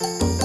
you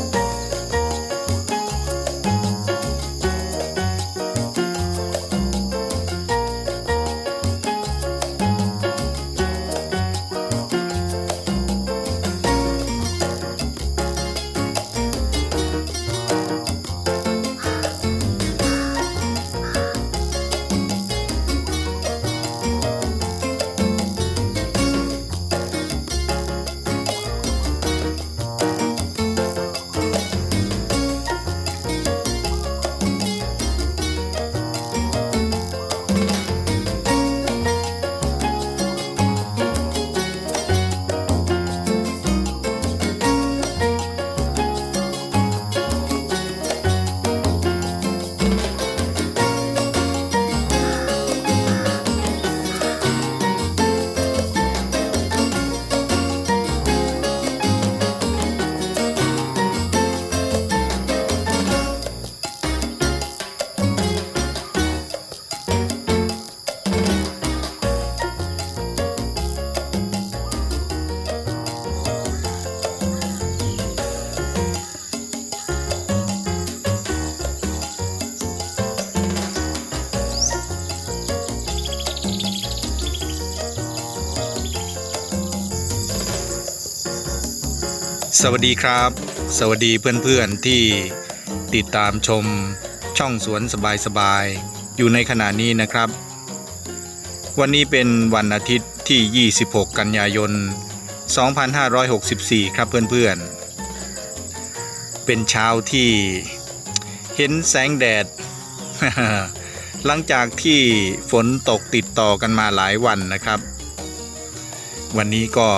สวัสดีครับ สวัสดีเพื่อนๆที่ติดตามชมช่องสวนสบายๆอยู่ในขณะนี้นะครับ วันนี้เป็นวันอาทิตย์ที่ 26 กันยายน 2564 ครับเพื่อนๆ เป็นเช้าที่เห็นแสงแดด หลังจากที่ฝนตกติดต่อกันมาหลายวันนะครับ วันนี้ก็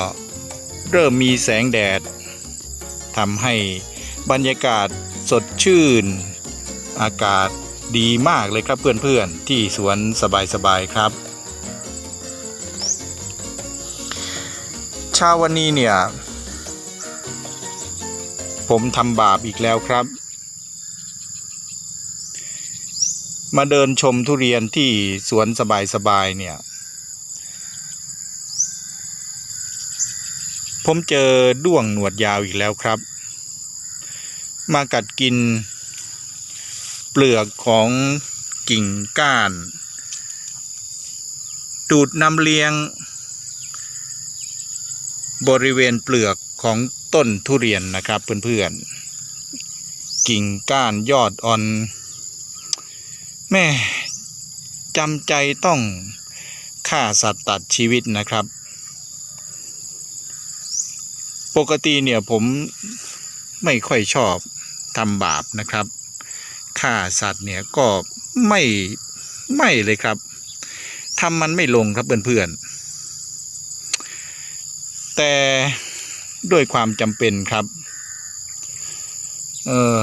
เริ่มมีแสงแดด ทำให้บรรยากาศสดชื่น อากาศดีมากเลยครับเพื่อนๆ ที่สวนสบายๆครับเช้าวันนี้เนี่ย ผมทำบาปอีกแล้วครับ มาเดินชมทุเรียนที่สวนสบายๆเนี่ย ผมเจอด้วงหนวดยาวอีกแล้วครับ มากัดกิน เปลือกของกิ่งก้าน ดูดน้ำเลี้ยง บริเวณเปลือกของต้นทุเรียนนะครับเพื่อนๆ กิ่งก้านยอดอ่อน แม่จำใจต้องฆ่าสัตว์ตัดชีวิตนะครับ ปกติเนี่ยผมไม่ค่อยชอบทำบาปนะครับฆ่าสัตว์เนี่ยก็ไม่ไม่เลยครับทำมันไม่ลงครับเพื่อนๆแต่ด้วยความจำเป็นครับ เออ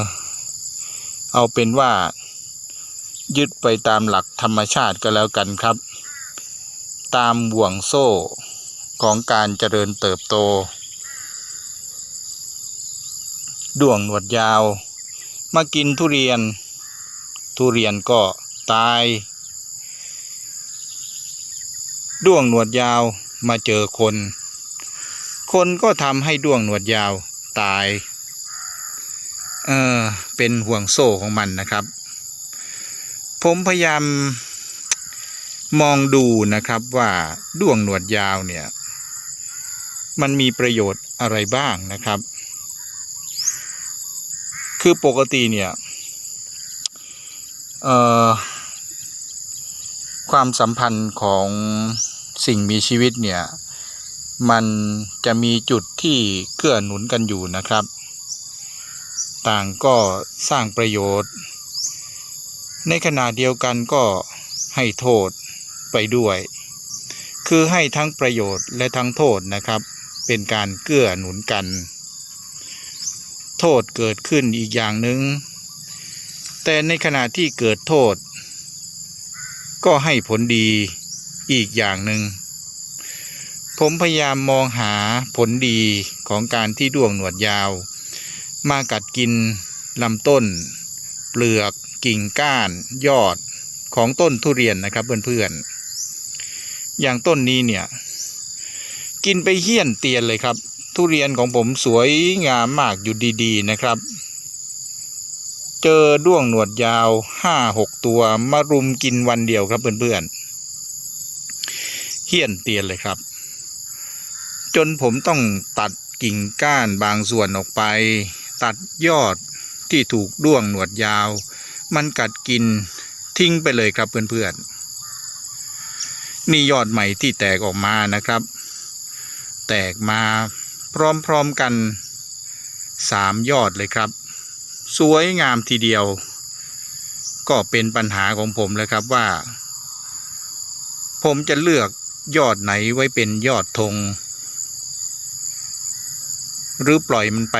เอาเป็นว่ายึดไปตามหลักธรรมชาติก็แล้วกันครับ ตามห่วงโซ่ของการเจริญเติบโต ด้วงหนวดยาว มากินทุเรียน ทุเรียนก็ตาย ด้วงหนวดยาวมาเจอคน คนก็ทำให้ด้วงหนวดยาวตาย เออเป็นห่วงโซ่ของมันนะครับ ผมพยายามมองดูนะครับว่าด้วงหนวดยาวเนี่ย มันมีประโยชน์อะไรบ้างนะครับ คือปกติเนี่ยความสัมพันธ์ของสิ่งมีชีวิตเนี่ย มันจะมีจุดที่เกื้อหนุนกันอยู่นะครับ ต่างก็สร้างประโยชน์ ในขณะเดียวกันก็ให้โทษไปด้วย คือให้ทั้งประโยชน์และทั้งโทษนะครับ เป็นการเกื้อหนุนกัน โทษเกิดขึ้นอีกอย่างหนึง่งแต่ในขณะที่เกิดโทษ ก็ให้ผลดีอีกอย่างหนึง่งผมพยายามมองหาผลดีของการที่ด้วงหนวดยาว มากัดกินลำต้น เปลือกกิ่งก้าน ยอดของต้นทุเรียนนะครับเพื่อนๆอย่างต้นนี้เนี่ย กินไปเหี้ยนเตียนเลยครับ ทุเรียนของผมสวยงามมากอยู่ดีๆนะครับ เจอด้วงหนวดยาวห้าหกตัวมารุมกินวันเดียวครับเพื่อนๆเฮี้ยนเตียนเลยครับ จนผมต้องตัดกิ่งก้านบางส่วนออกไป ตัดยอดที่ถูกด้วงหนวดยาว มันกัดกินทิ้งไปเลยครับเพื่อนๆนี่ยอดใหม่ที่แตกออกมานะครับ แตกมา พร้อมๆกันสามยอดเลยครับ สวยงามทีเดียว ก็เป็นปัญหาของผมแล้วครับว่า ผมจะเลือกยอดไหนไว้เป็นยอดธงหรือปล่อยมันไป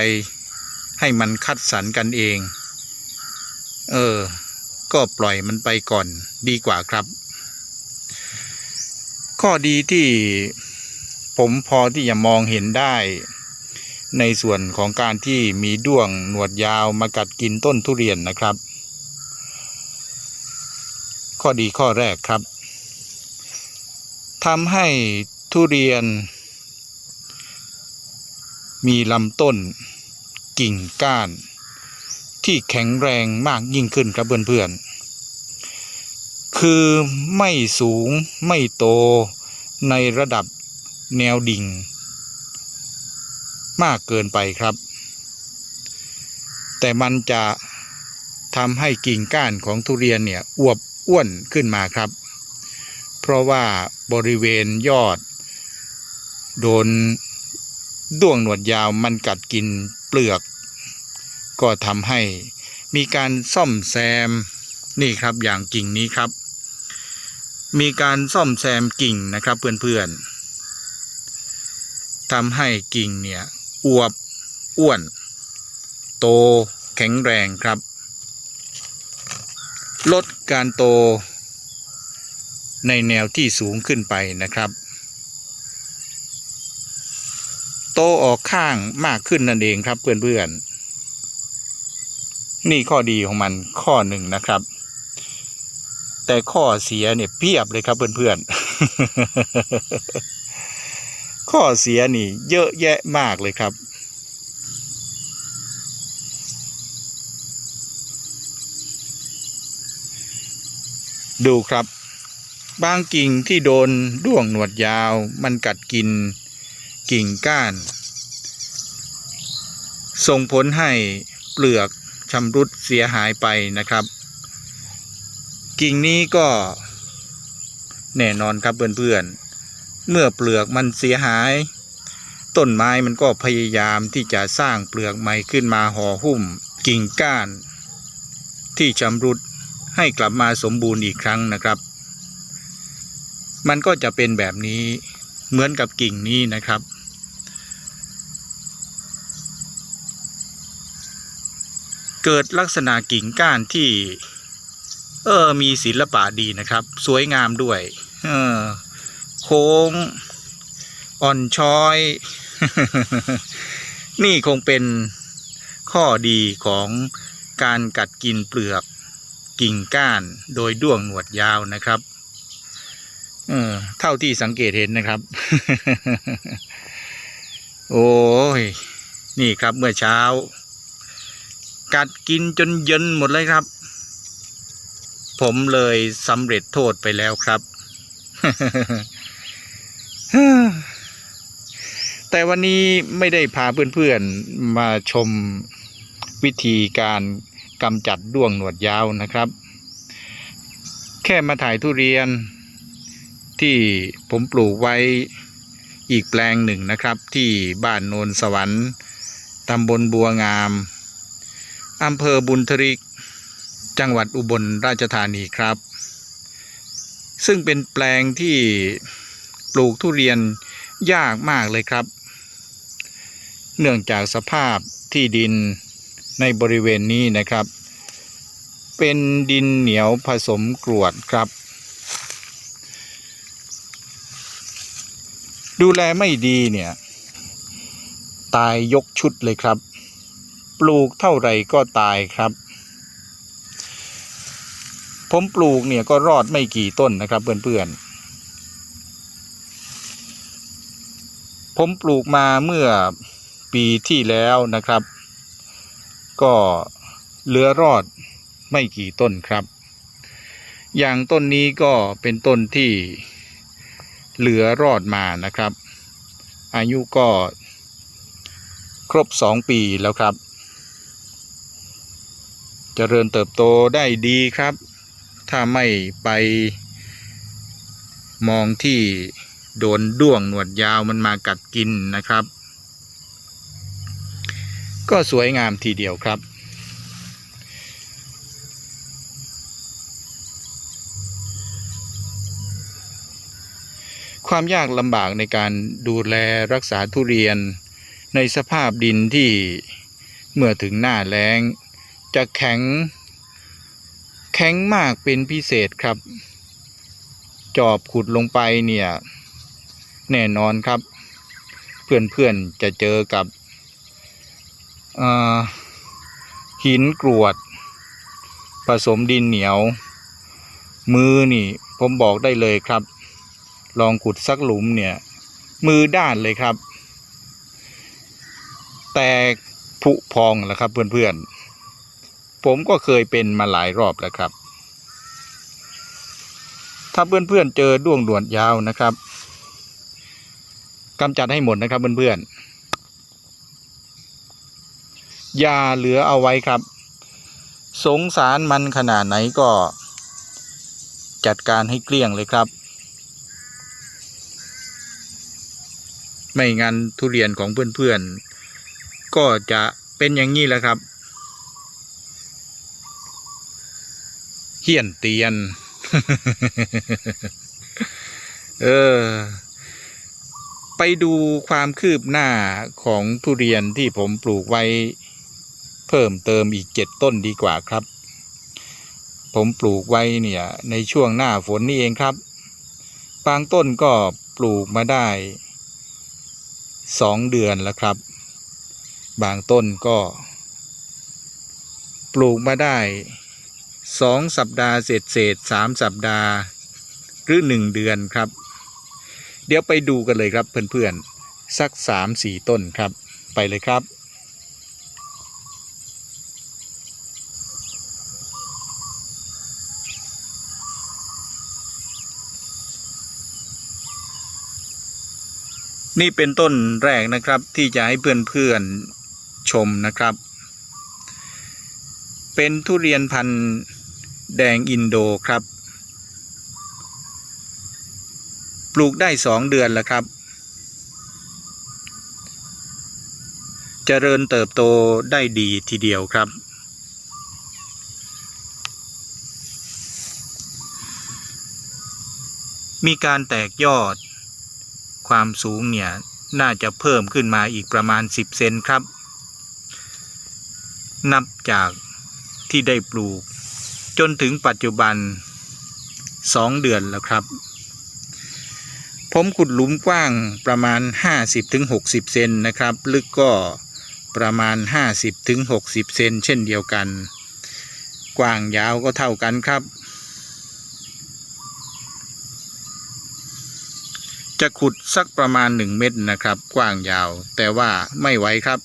ให้มันคัดสรรกันเอง เออ ก็ปล่อยมันไปก่อนดีกว่าครับ ข้อดีที่ ผมพอที่จะมองเห็นได้ ในส่วนของการที่มีด้วงหนวดยาวมากัดกินต้นทุเรียนนะครับ ข้อดีข้อแรกครับทำให้ทุเรียน มีลำต้น กิ่งก้าน ที่แข็งแรงมากยิ่งขึ้นครับเพื่อนๆคือไม่สูงไม่โตในระดับ แนวดิ่ง มากเกินไปครับ แต่มันจะทำให้กิ่งก้านของทุเรียนเนี่ยอวบอ้วนขึ้นมาครับ เพราะว่าบริเวณยอด โดนด้วงหนวดยาวมันกัดกินเปลือก ก็ทำให้มีการซ่อมแซมนี่ครับอย่างกิ่งนี้ครับ มีการซ่อมแซมกิ่งนะครับเพื่อนๆ ทำให้กิ่งเนี่ยอวบอ้วน โตแข็งแรงครับ ลดการโต ในแนวที่สูงขึ้นไปนะครับ โตออกข้างมากขึ้นนั่นเองครับเพื่อนๆ นี่ข้อดีของมันข้อหนึ่งนะครับ แต่ข้อเสียเนี่ยเพียบเลยครับเพื่อนๆ ข้อเสียนี่ เยอะแยะมากเลยครับ ดูครับ บางกิ่งที่โดนด้วงหนวดยาว มันกัดกิน กิ่งก้าน ส่งผลให้เปลือกชำรุดเสียหายไปนะครับ กิ่งนี้ก็แน่นอนครับเพื่อนๆ เมื่อเปลือกมันเสียหาย ต้นไม้มันก็พยายามที่จะสร้างเปลือกใหม่ขึ้นมาห่อหุ้ม กิ่งก้าน ที่ชำรุดให้กลับมาสมบูรณ์อีกครั้งนะครับ มันก็จะเป็นแบบนี้เหมือนกับกิ่งนี้นะครับ เกิดลักษณะกิ่งก้านที่ เออมีศิลปะดีนะครับ สวยงามด้วย เออ โค้ง อ่อนช้อย นี่คงเป็นข้อดีของการกัดกินเปลือกกิ่งก้านโดยด้วงหนวดยาวนะครับ เออเท่าที่สังเกตเห็นนะครับ โอ้ย นี่ครับเมื่อเช้า กัดกินจนเย็นหมดเลยครับ ผมเลยสำเร็จโทษไปแล้วครับ แต่วันนี้ไม่ได้พาเพื่อนๆมาชมวิธีการกำจัดด้วงหนวดยาวนะครับ แค่มาถ่ายทุเรียนที่ผมปลูกไว้อีกแปลงหนึ่งนะครับ ที่บ้านโนนสวรรค์ตำบลบัวงามอำเภอบุญทริก จังหวัดอุบลราชธานีครับ ซึ่งเป็นแปลงที่ ปลูกทุเรียนยากมากเลยครับ เนื่องจากสภาพที่ดินในบริเวณนี้นะครับ เป็นดินเหนียวผสมกรวดครับ ดูแลไม่ดีเนี่ย ตายยกชุดเลยครับ ปลูกเท่าไหร่ก็ตายครับ ผมปลูกเนี่ยก็รอดไม่กี่ต้นนะครับเพื่อนๆ ผมปลูกมาเมื่อปีที่แล้วนะครับ ก็เหลือรอดไม่กี่ต้นครับ อย่างต้นนี้ก็เป็นต้นที่เหลือรอดมานะครับ อายุก็ครบสองปีแล้วครับเจริญเติบโตได้ดีครับ ถ้าไม่ไปมองที่ โดนด้วงหนวดยาวมันมากัดกินนะครับ ก็สวยงามทีเดียวครับ ความยากลำบากในการดูแลรักษาทุเรียนในสภาพดินที่เมื่อถึงหน้าแล้ง จะแข็ง แข็งมากเป็นพิเศษครับ จอบขุดลงไปเนี่ย แน่นอนครับ เพื่อนๆจะเจอกับหินกรวด ผสมดินเหนียว มือนี่ผมบอกได้เลยครับ ลองขุดสักหลุมเนี่ย มือด้านเลยครับ แต่ผุพองแล้วครับเพื่อนๆ ผมก็เคยเป็นมาหลายรอบแล้วครับ ถ้าเพื่อนๆเจอด้วงด่วนยาวนะครับ กำจัดให้หมดนะครับเพื่อนๆอย่าเหลือเอาไว้ครับ สงสารมันขนาดไหนก็ จัดการให้เกลี้ยงเลยครับ ไม่งั้นทุเรียนของเพื่อนๆ ก็จะเป็นอย่างนี้แหละครับเหี่ยนเตียน เออ ไปดูความคืบหน้าของทุเรียนที่ผมปลูกไว้เพิ่มเติมอีกเจ็ดต้นดีกว่าครับ ผมปลูกไว้เนี่ยในช่วงหน้าฝนนี่เองครับ บางต้นก็ปลูกมาได้สองเดือนแล้วครับ บางต้นก็ ปลูกมาได้สองสัปดาห์เศษเศษสามสัปดาห์ หรือหนึ่งเดือนครับ เดี๋ยวไปดูกันเลยครับเพื่อนๆ สักสามสี่ต้นครับ ไปเลยครับนี่เป็นต้นแรกนะครับที่จะให้เพื่อนๆชมนะครับ เป็นทุเรียนพันธุ์แดงอินโดครับ ปลูกได้สองเดือนแล้วครับเจริญเติบโตได้ดีทีเดียวครับ มีการแตกยอด ความสูงเนี่ย น่าจะเพิ่มขึ้นมาอีกประมาณ 10 เซนครับ นับจากที่ได้ปลูก จนถึงปัจจุบัน 2 เดือนแล้วครับ ผมขุดหลุมกว้างประมาณ 50-60 เซนนะครับ ลึกก็ประมาณ 50-60 เซนเช่นเดียวกัน กว้างยาวก็เท่ากันครับ จะขุดสักประมาณหนึ่งเมตรนะครับ กว้างยาว แต่ว่าไม่ไหวครับ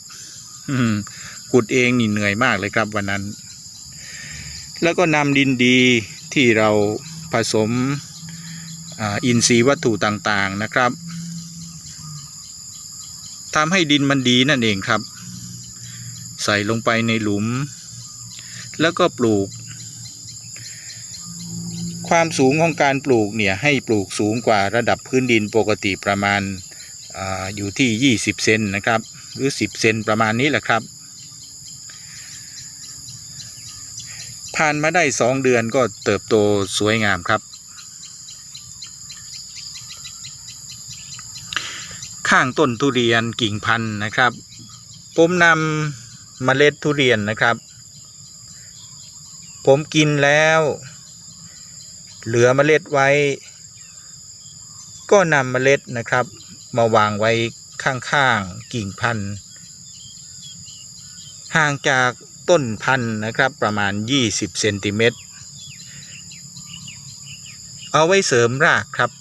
ขุดเองนี่เหนื่อยมากเลยครับวันนั้น แล้วก็นำดินดีที่เราผสม อินทรีย์วัตถุต่างๆนะครับทำให้ดินมันดีนั่นเองครับ ใส่ลงไปในหลุม แล้วก็ปลูก ความสูงของการปลูกเนี่ยให้ปลูกสูงกว่าระดับพื้นดินปกติประมาณออยู่ที่ 20 เซนนะครับ หรือ 10 เซนประมาณนี้แหละครับ ผ่านมาได้ 2 เดือนก็เติบโตสวยงามครับ ข้างต้นทุเรียนกิ่งพันธุ์นะครับ ผมนำเมล็ดทุเรียนนะครับ ผมกินแล้ว เหลือเมล็ดไว้ ก็นำเมล็ดนะครับ มาวางไว้ข้างๆกิ่งพันธุ์ห่างจากต้นพันธุ์นะครับประมาณ 20เซนติเมตรเอาไว้เสริมรากครับ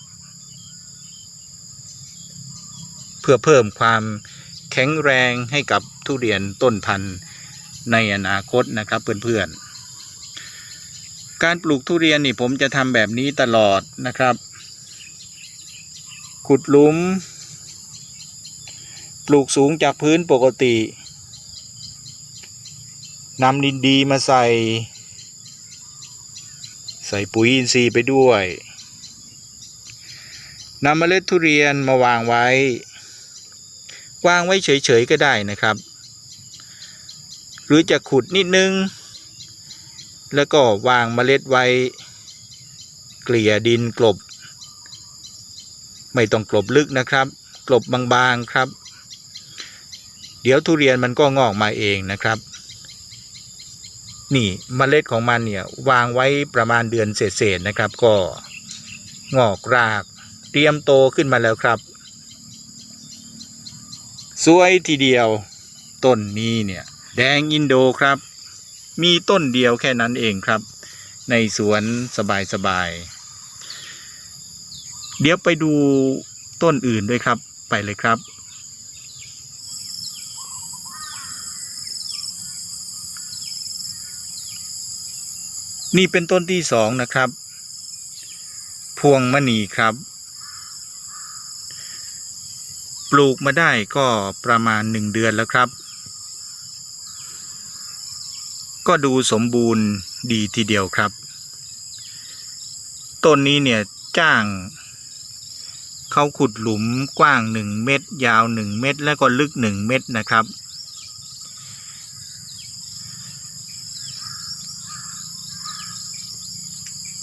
เพื่อเพิ่มความแข็งแรงให้กับทุเรียนต้นพันธุ์ในอนาคตนะครับเพื่อนๆ การปลูกทุเรียนนี่ผมจะทำแบบนี้ตลอดนะครับ ขุดหลุม ปลูกสูงจากพื้นปกตินำดินดีมาใส่ ใส่ปุ๋ยอินทรีย์ไปด้วยนำเมล็ดทุเรียนมาวางไว้ วางไว้เฉยๆก็ได้นะครับ หรือจะขุดนิดนึง แล้วก็วางเมล็ดไว้เกลี่ยดินกลบ ไม่ต้องกลบลึกนะครับ กลบบางๆครับ เดี๋ยวทุเรียนมันก็งอกมาเองนะครับนี่เมล็ดของมันเนี่ยวางไว้ประมาณเดือนเศษๆนะครับ ก็งอกราก เตรียมโตขึ้นมาแล้วครับ สวยทีเดียว ต้นนี้เนี่ย แดงอินโดครับ มีต้นเดียวแค่นั้นเองครับ ในสวนสบายๆเดี๋ยวไปดูต้นอื่นด้วยครับ ไปเลยครับ นี่เป็นต้นที่สองนะครับ พวงมณีครับ ปลูกมาได้ก็ประมาณหนึ่งเดือนแล้วครับ ก็ดูสมบูรณ์ดีทีเดียวครับ ต้นนี้เนี่ยจ้างเขาขุดหลุมกว้างหนึ่งเมตร ยาวหนึ่งเมตร แล้วก็ลึกหนึ่งเมตรนะครับ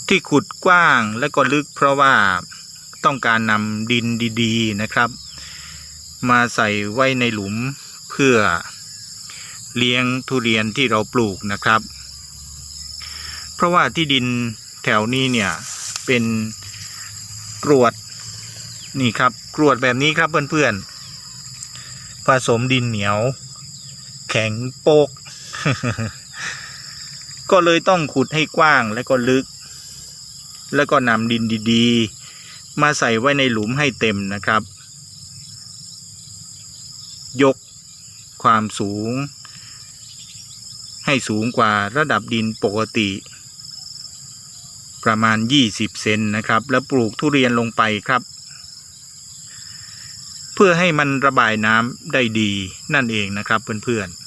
ที่ขุดกว้างและก็ลึกเพราะว่าต้องการนำดินดี ๆ นะครับ มาใส่ไว้ในหลุมเพื่อเลี้ยงทุเรียนที่เราปลูกนะครับ เพราะว่าที่ดินแถวนี้เนี่ยเป็นกรวดนี่ครับกรวดแบบนี้ครับเพื่อนๆผสมดินเหนียว แข็งโปก ก็เลยต้องขุดให้กว้างและก็ลึก แล้วก็นำดินดีๆ มาใส่ไว้ในหลุมให้เต็มนะครับ ยกความสูง ให้สูงกว่าระดับดินปกติ ประมาณ 20 เซนนะครับ แล้วปลูกทุเรียนลงไปครับ เพื่อให้มันระบายน้ำได้ดีนั่นเองนะครับเพื่อนๆ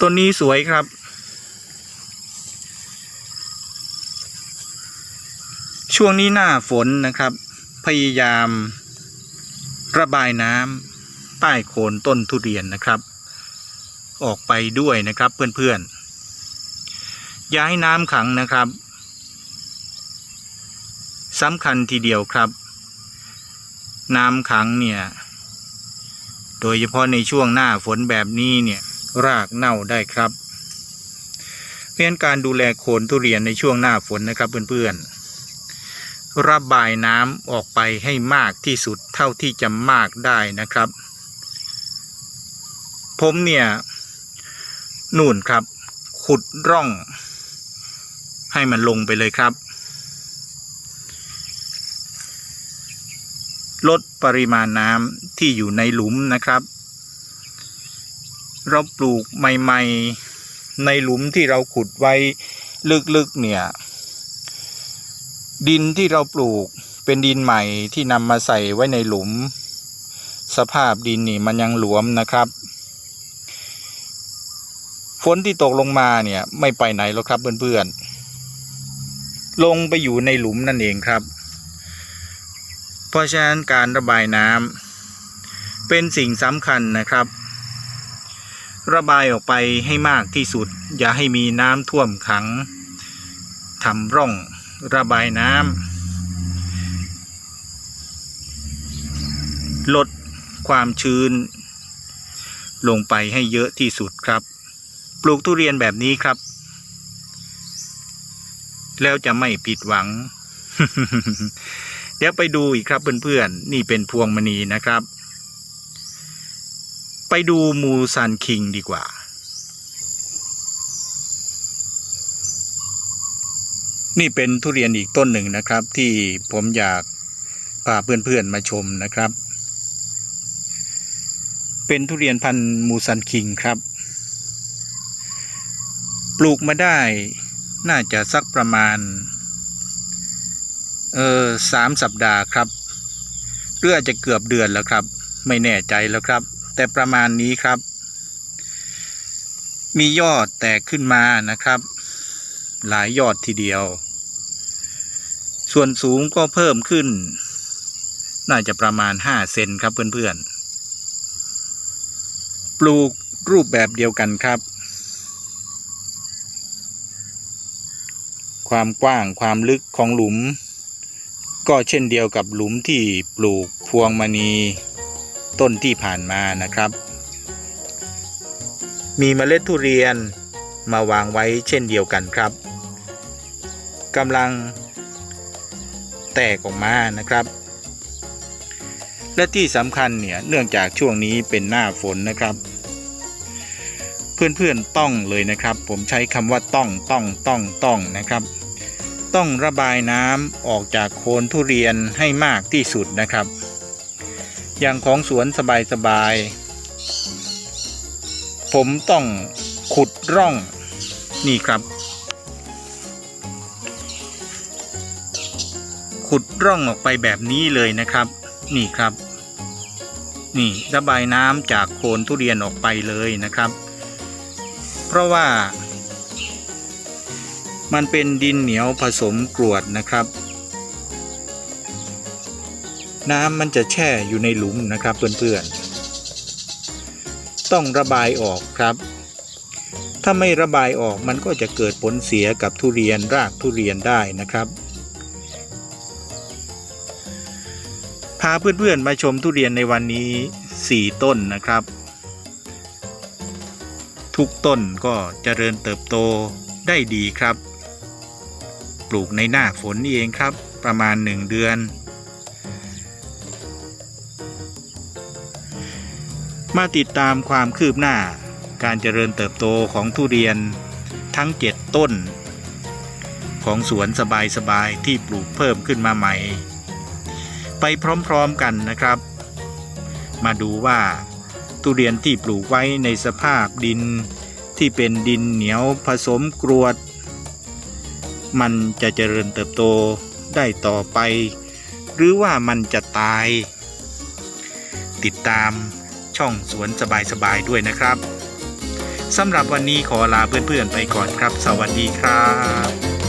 ต้นนี้สวยครับช่วงนี้หน้าฝนนะครับ พยายาม ระบายน้ำใต้โคนต้นทุเรียนนะครับ ออกไปด้วยนะครับเพื่อนๆย่าให้น้ำขังนะครับสำคัญทีเดียวครับ น้ำขังเนี่ยโดยเฉพาะในช่วงหน้าฝนแบบนี้เนี่ยรากเน่าได้ครับ เพราะฉะนั้นการดูแลโคนทุเรียนในช่วงหน้าฝนนะครับเพื่อนๆ ระบายน้ำออกไปให้มากที่สุดเท่าที่จะมากได้นะครับ ผมเนี่ยนู่นครับ ขุดร่อง ให้มันลงไปเลยครับ ลดปริมาณน้ำที่อยู่ในหลุมนะครับ เราปลูกใหม่ ๆ ในหลุมที่เราขุดไว้ลึกๆเนี่ย ดินที่เราปลูกเป็นดินใหม่ที่นำมาใส่ไว้ในหลุม สภาพดินนี่มันยังหลวมนะครับ ฝนที่ตกลงมาเนี่ยไม่ไปไหนหรอกครับเพื่อนๆ ลงไปอยู่ในหลุมนั่นเองครับ เพราะฉะนั้นการระบายน้ำเป็นสิ่งสำคัญนะครับ ระบายออกไปให้มากที่สุด อย่าให้มีน้ำท่วมขังทำร่อง ระบายน้ำลดความชื้น ลงไปให้เยอะที่สุดครับ ปลูกทุเรียนแบบนี้ครับ แล้วจะไม่ผิดหวัง เดี๋ยวไปดูอีกครับเพื่อนๆ นี่เป็นพวงมณีนะครับ ไปดูมูซันคิงดีกว่า นี่เป็นทุเรียนอีกต้นหนึ่งนะครับ ที่ผมอยากพาเพื่อนๆมาชมนะครับ เป็นทุเรียนพันธุ์มูซันคิงครับ ปลูกมาได้น่าจะสักประมาณ เออสามสัปดาห์ครับหรืออาจจะเกือบเดือนแล้วครับ ไม่แน่ใจแล้วครับ แต่ประมาณนี้ครับ มียอดแตกขึ้นมานะครับ หลายยอดทีเดียว ส่วนสูงก็เพิ่มขึ้น น่าจะประมาณ 5 เซนครับเพื่อนๆ ปลูกรูปแบบเดียวกันครับ ความกว้างความลึกของหลุม ก็เช่นเดียวกับหลุมที่ปลูกพวงมณีต้นที่ผ่านมานะครับ มีเมล็ดทุเรียนมาวางไว้เช่นเดียวกันครับ กำลังแตกออกมานะครับ และที่สำคัญเนี่ยเนื่องจากช่วงนี้เป็นหน้าฝนนะครับ เพื่อนๆต้องเลยนะครับ ผมใช้คำว่าต้องต้องต้องต้องนะครับ ต้องระบายน้ำออกจากโคนทุเรียนให้มากที่สุดนะครับ อย่างของสวนสบายๆผมต้องขุดร่องนี่ครับ ขุดร่องออกไปแบบนี้เลยนะครับ นี่ครับ นี่ระบายน้ำจากโคนทุเรียนออกไปเลยนะครับ เพราะว่า มันเป็นดินเหนียวผสมกรวดนะครับ น้ำมันจะแช่อยู่ในหลุมนะครับเพื่อนๆ ต้องระบายออกครับถ้าไม่ระบายออกมันก็จะเกิดผลเสียกับทุเรียนรากทุเรียนได้นะครับาเพื่อนๆมาชมทุเรียนในวันนี้ 4 ต้นนะครับ ทุกต้นก็เจริญเติบโตได้ดีครับ ปลูกในหน้าฝนนี่เองครับ ประมาณ 1 เดือน มาติดตามความคืบหน้าการเจริญเติบโตของทุเรียนทั้ง 7 ต้น ของสวนสบายๆที่ปลูกเพิ่มขึ้นมาใหม่ ไปพร้อมๆกันนะครับ มาดูว่า ทุเรียนที่ปลูกไว้ในสภาพดินที่เป็นดินเหนียวผสมกรวด มันจะเจริญเติบโตได้ต่อไป หรือว่ามันจะตาย ติดตามช่องสวนสบายๆด้วยนะครับสำหรับวันนี้ขอลาเพื่อนๆไปก่อนครับ สวัสดีครับ